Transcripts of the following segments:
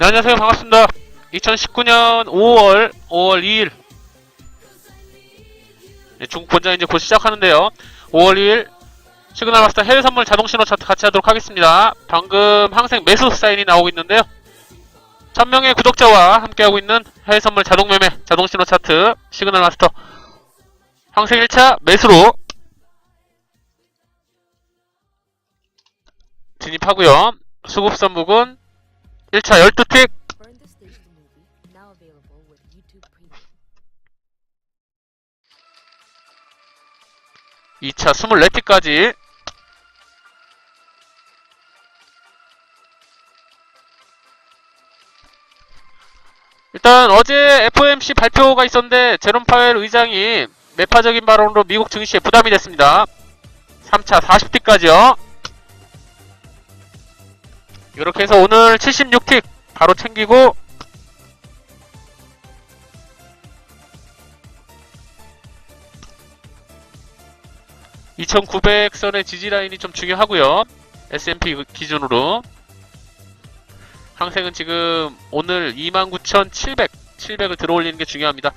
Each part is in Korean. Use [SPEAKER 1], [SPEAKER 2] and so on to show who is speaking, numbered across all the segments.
[SPEAKER 1] 네, 안녕하세요. 반갑습니다. 2019년 5월, 5월 2일. 네, 중국 본장 이제 곧 시작하는데요. 5월 2일, 시그널 마스터 해외 선물 자동 신호 차트 같이 하도록 하겠습니다. 방금 항생 매수 사인이 나오고 있는데요. 1000명의 구독자와 함께하고 있는 해외 선물 자동 매매 자동 신호 차트 시그널 마스터 항생 1차 매수로 진입하고요. 수급선 부근 1차 12틱
[SPEAKER 2] Burn the stage of the movie, now available with YouTube Premium.
[SPEAKER 1] 2차 24틱까지 일단 어제 FOMC 발표가 있었는데 제롬 파웰 의장이 매파적인 발언으로 미국 증시에 부담이 됐습니다. 3차 40틱까지요. 이렇게 해서 오늘 76틱 바로 챙기고 (2900 선의) 지지라인이 좀 중요하고요. S&P 기준으로. 항생은 지금 오늘 29,700 700을 들어올리는 게 중요합니다.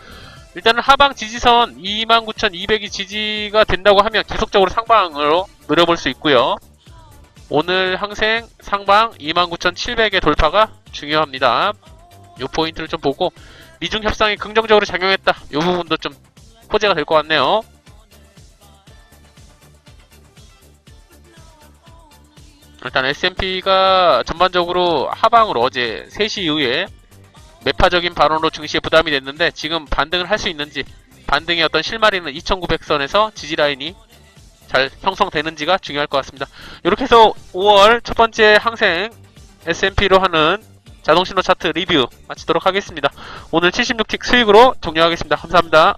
[SPEAKER 1] 일단은 하방 지지선 29,200이 지지가 된다고 하면 계속적으로 상방으로 노려볼 수 있고요 오늘 항생 상방 29,700의 돌파가 중요합니다. 이 포인트를 좀 보고 미중 협상이 긍정적으로 작용했다. 이 부분도 좀 호재가 될 것 같네요. 일단 S&P가 전반적으로 하방으로 어제 3시 이후에 매파적인 발언으로 증시에 부담이 됐는데 지금 반등을 할 수 있는지 반등의 어떤 실마리는 2900선에서 지지라인이 잘 형성되는지가 중요할 것 같습니다. 이렇게 해서 5월 첫 번째 항생 S&P로 하는 자동신호 차트 리뷰 마치도록 하겠습니다. 오늘 76틱 수익으로 종료하겠습니다. 감사합니다.